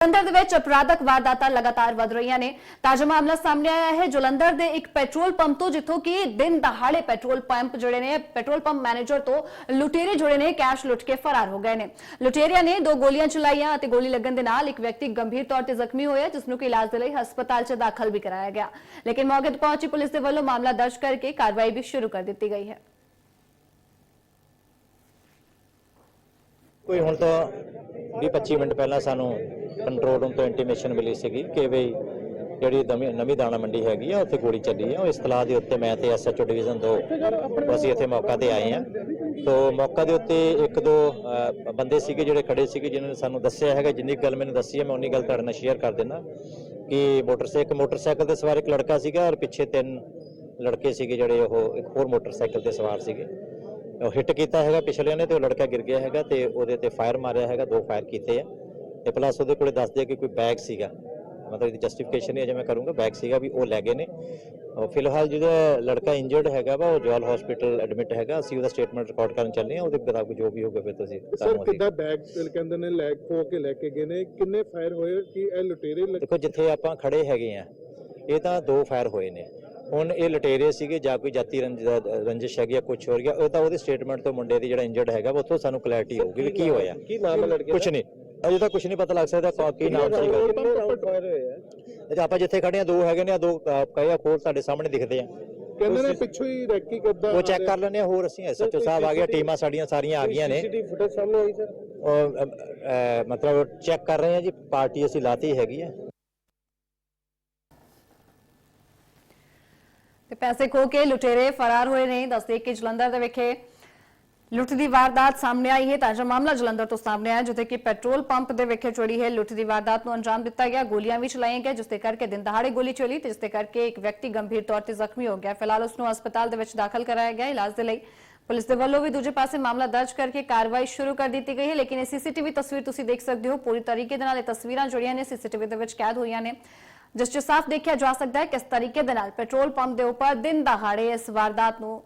ਜਲੰਧਰ ਦੇ ਵਿੱਚ ਅਪਰਾਧਕ ਵਾਰਦਾਤਾਂ ਲਗਾਤਾਰ ਵਧ ਰਹੀਆਂ ਨੇ। ਤਾਜ਼ਾ ਮਾਮਲਾ ਸਾਹਮਣੇ ਆਇਆ ਹੈ। ਜਲੰਧਰ ਦੇ ਇੱਕ ਪੈਟਰੋਲ ਪੰਪ ਤੋਂ, ਜਿੱਥੋਂ ਕਿ ਦਿਨ ਦਹਾੜੇ ਪੈਟਰੋਲ ਪੰਪ ਜਿਹੜੇ ਨੇ, ਪੈਟਰੋਲ ਪੰਪ ਮੈਨੇਜਰ ਤੋਂ ਲੁਟੇਰੇ ਜਿਹੜੇ ਨੇ, ਕੈਸ਼ ਲੁੱਟ ਕੇ ਫਰਾਰ ਹੋ ਗਏ ਨੇ। ਲੁਟੇਰਿਆਂ ਨੇ ਦੋ ਗੋਲੀਆਂ ਚਲਾਈਆਂ ਅਤੇ ਗੋਲੀ ਲੱਗਣ ਦੇ ਨਾਲ ਇੱਕ ਵਿਅਕਤੀ ਗੰਭੀਰ ਤੌਰ ਤੇ ਜ਼ਖਮੀ ਹੋਇਆ, ਜਿਸ ਨੂੰ ਕਿ ਇਲਾਜ ਦੇ ਲਈ ਹਸਪਤਾਲ 'ਚ ਦਾਖਲ ਵੀ ਕਰਾਇਆ ਗਿਆ। ਲੇਕਿਨ ਮੌਕੇ ਤੇ ਪਹੁੰਚੀ ਪੁਲਿਸ ਦੇ ਵੱਲੋਂ ਮਾਮਲਾ ਦਰਜ ਕਰਕੇ ਕਾਰਵਾਈ ਵੀ ਸ਼ੁਰੂ ਕਰ ਦਿੱਤੀ ਗਈ ਹੈ। ਕੋਈ ਹੁਣ ਤਾਂ 20-25 ਮਿੰਟ ਪਹਿਲਾਂ ਸਾਨੂੰ ਕੰਟਰੋਲ ਰੂਮ ਤੋਂ ਇੰਟੀਮੇਸ਼ਨ ਮਿਲੀ ਸੀਗੀ ਕਿ ਵੀ ਜਿਹੜੀ ਨਵੀਂ ਨਵੀਂ ਦਾਣਾ ਮੰਡੀ ਹੈਗੀ ਆ, ਉੱਥੇ ਗੋਲੀ ਚੱਲੀ ਆ। ਉਹ ਇਸਤਲਾਹ ਦੇ ਉੱਤੇ ਮੈਂ ਤੇ ਐਸਐਚਓ ਡਿਵੀਜ਼ਨ 2 ਅਸੀਂ ਇੱਥੇ ਮੌਕਾ ਤੇ ਆਏ ਆ ਤੋਂ ਮੌਕਾ ਦੇ ਉੱਤੇ ਇੱਕ ਦੋ ਬੰਦੇ ਸੀਗੇ ਜਿਹੜੇ ਖੜੇ ਸੀਗੇ, ਜਿਨ੍ਹਾਂ ਨੇ ਸਾਨੂੰ ਦੱਸਿਆ ਹੈਗਾ, ਜਿੰਨੀ ਕੁ ਗੱਲ ਮੈਨੂੰ ਦੱਸੀ ਹੈ ਮੈਂ ਉਨੀ ਗੱਲ ਤੁਹਾਡੇ ਨਾਲ ਸ਼ੇਅਰ ਕਰ ਦਿੰਦਾ। ਕਿ ਮੋਟਰਸਾਈਕਲ ਮੋਟਰਸਾਈਕਲ ਤੇ ਸਵਾਰ ਇੱਕ ਲੜਕਾ ਸੀਗਾ, ਔਰ ਪਿੱਛੇ ਤਿੰਨ ਲੜਕੇ ਸੀਗੇ ਜਿਹੜੇ ਉਹ, ਇੱਕ ਹੋਰ ਮੋਟਰਸਾਈਕਲ ਤੇ ਸਵਾਰ ਸੀਗੇ। ਹਿੱਟ ਕੀਤਾ ਹੈਗਾ ਪਿਛਲਿਆਂ ਨੇ ਤੇ ਉਹ ਲੜਕਾ ਗਿਰ ਗਿਆ ਹੈਗਾ ਤੇ ਉਹਦੇ ਤੇ ਫਾਇਰ ਮਾਰਿਆ ਹੈਗਾ ਦੋ ਫਾਇਰ ਕੀਤੇ ਆ। ਤੇ ਪਲੱਸ ਉਹਦੇ ਕੋਲੇ ਦੱਸਦੇ ਆ ਕਿ ਕੋਈ ਬੈਗ ਸੀਗਾ। ਮਤਲਬ ਇਹਦੀ ਜਸਟੀਫਿਕੇਸ਼ਨ ਨਹੀਂ ਅਜੇ ਮੈਂ ਕਰੂੰਗਾ ਬੈਗ ਸੀਗਾ ਵੀ ਉਹ ਲੈ ਗਏ ਨੇ। ਫਿਲਹਾਲ ਜਿਹੜਾ ਲੜਕਾ ਇੰਜਰਡ ਹੈਗਾ ਵਾ ਉਹ ਜਵਾਲ ਹਸਪੀਟਲ ਐਡਮਿਟ ਹੈਗਾ ਅਸੀਂ ਉਹਦਾ ਸਟੇਟਮੈਂਟ ਰਿਕਾਰਡ ਕਰਨ ਚੱਲੇ ਆ ਉਹਦੇ ਮੁਤਾਬਕ ਜੋ ਵੀ ਹੋਊਗਾ ਫਿਰ ਤੁਸੀਂ ਸਰ ਕਿੱਦਾਂ ਬੈਗ ਕਹਿੰਦੇ ਨੇ ਲੈ ਖੋ ਕੇ ਲੈ ਕੇ ਗਏ ਨੇ ਕਿੰਨੇ ਫਾਇਰ ਹੋਏ ਕਿ ਇਹ ਲੁਟੇਰੇ ਲੱਗ- ਦੇਖੋ ਜਿੱਥੇ ਆਪਾਂ ਖੜੇ ਹੈਗੇ ਆ ਇਹ ਤਾਂ ਦੋ ਫਾਇਰ ਹੋਏ ਨੇ। ਹੁਣ ਇਹ ਲਟੇਰੇ ਸੀਗੇ ਜਾਂ ਕੋਈ ਜਾਤੀ ਰੰਜ- ਰੰਜਿਸ਼ ਹੈਗੀ ਆ ਕੁਝ ਹੋ ਗਿਆ ਉਹ ਤਾਂ ਉਹਦੇ ਸਟੇਟਮੈਂਟ ਤੋਂ ਮੁੰਡੇ ਦੀ ਜਿਹੜਾ ਇੰਜਰਡ ਹੈਗਾ ਉੱਥੋਂ ਸਾਨੂੰ ਕਲੈਰਿਟੀ ਹੋਊਗੀ ਵੀ ਕੀ ਹੋਇਆ। ਕੀ ਨਾਮ ਹੈ ਲੜਕੇ ਕੁਝ ਨਹੀਂ ਅਜੇ ਤਾਂ ਕੁਝ ਨਹੀਂ ਪਤਾ ਲੱਗ ਸਕਦਾ ਕੌਣ- ਕੀ ਨਾਮ ਸੀਗਾ। ਅੱਛਾ ਆਪਾਂ ਜਿੱਥੇ ਖੜੇ ਆ ਦੋ ਹੈਗੇ ਨੇ ਆ ਦੋ ਅਹ, ਕਹੇ ਆ ਖੋਲ ਸਾਡੇ ਸਾਹਮਣੇ ਦਿਖਦੇ ਆ। ਕਹਿੰਦੇ ਨੇ ਪਿੱਛੋਂ ਹੀ ਰੈਕੀ ਕਰਦਾ ਉਹ ਚੈੱਕ ਕਰ ਲੈਣੇ ਹੋਰ ਅਸੀਂ ਐਸਐਚਓ ਸਾਹਿਬ ਆ ਗਿਆ ਟੀਮਾਂ ਸਾਡੀਆਂ ਸਾਰੀਆਂ ਆ ਗਈਆਂ ਨੇ। ਸੀਸੀਟੀਵੀ ਫੁਟੇਜ ਸਾਹਮਣੇ ਆਈ ਸਰ। ਮਤਲਬ ਚੈੱਕ ਕਰ ਰਹੇ ਆ ਜੀ ਪਾਰਟੀ ਅਸੀਂ ਲਾਤੀ ਹੈਗੀ ਆ। ਤੇ ਪੈਸੇ ਖੋ ਕੇ ਲੁਟੇਰੇ ਫਰਾਰ ਹੋਏ ਨੇ। ਦੱਸਦੇ ਕਿ ਜਲੰਧਰ ਦੇ ਵਿਖੇ ਲੁੱਟ ਦੀ ਵਾਰਦਾਤ ਸਾਹਮਣੇ ਆਈ ਹੈ। ਤਾਜ਼ਾ ਮਾਮਲਾ ਜਲੰਧਰ ਤੋਂ ਸਾਹਮਣੇ ਆਇਆ, ਜਿੱਥੇ ਕਿ ਪੈਟਰੋਲ ਪੰਪ ਦੇ ਵਿਖੇ ਚੋਰੀ ਹੈ। ਲੁੱਟ ਦੀ ਵਾਰਦਾਤ ਨੂੰ ਅੰਜਾਮ ਦਿੱਤਾ ਗਿਆ। ਗੋਲੀਆਂ ਵੀ ਚਲਾਈਆਂ ਗਈਆਂ, ਜਿਸ ਦੇ ਕਰਕੇ ਦਿਨ ਦਹਾੜੇ ਗੋਲੀ ਚਲੀ ਤੇ ਜਿਸ ਦੇ ਕਰਕੇ ਇੱਕ ਵਿਅਕਤੀ ਗੰਭੀਰ ਤੌਰ ਤੇ ਜ਼ਖਮੀ ਹੋ ਗਿਆ। ਫਿਲਹਾਲ ਉਸ ਨੂੰ ਹਸਪਤਾਲ ਦੇ ਵਿੱਚ ਦਾਖਲ ਕਰਾਇਆ ਗਿਆ। ਇਲਾਜ ਦੇ ਲਈ ਪੁਲਿਸ ਦੇ ਵੱਲੋਂ ਵੀ ਦੂਜੇ ਪਾਸੇ ਮਾਮਲਾ ਦਰਜ ਕਰਕੇ ਕਾਰਵਾਈ ਸ਼ੁਰੂ ਕਰ ਦਿੱਤੀ ਗਈ ਹੈ। ਲੇਕਿਨ ਇਹ ਸੀਸੀਟੀਵੀ ਤਸਵੀਰ ਤੁਸੀਂ ਦੇਖ ਸਕਦੇ ਹੋ। ਪੂਰੀ ਤਰੀਕੇ ਦੇ ਨਾਲ ਇਹ ਤਸਵੀਰਾਂ ਜੁੜੀਆਂ ਨੇ। ਸੀਸੀਟੀਵੀ ਦੇ ਵਿੱਚ ਕੈਦ ਹੋਈਆਂ ਨੇ। ਜਿਸ 'ਚ ਸਾਫ਼ ਦੇਖਿਆ ਜਾ ਸਕਦਾ ਹੈ ਕਿਸ ਤਰੀਕੇ ਦੇ ਨਾਲ ਪੈਟਰੋਲ ਪੰਪ ਦੇ ਉੱਪਰ ਦਿਨ ਦਹਾੜੇ ਇਸ ਵਾਰਦਾਤ ਨੂੰ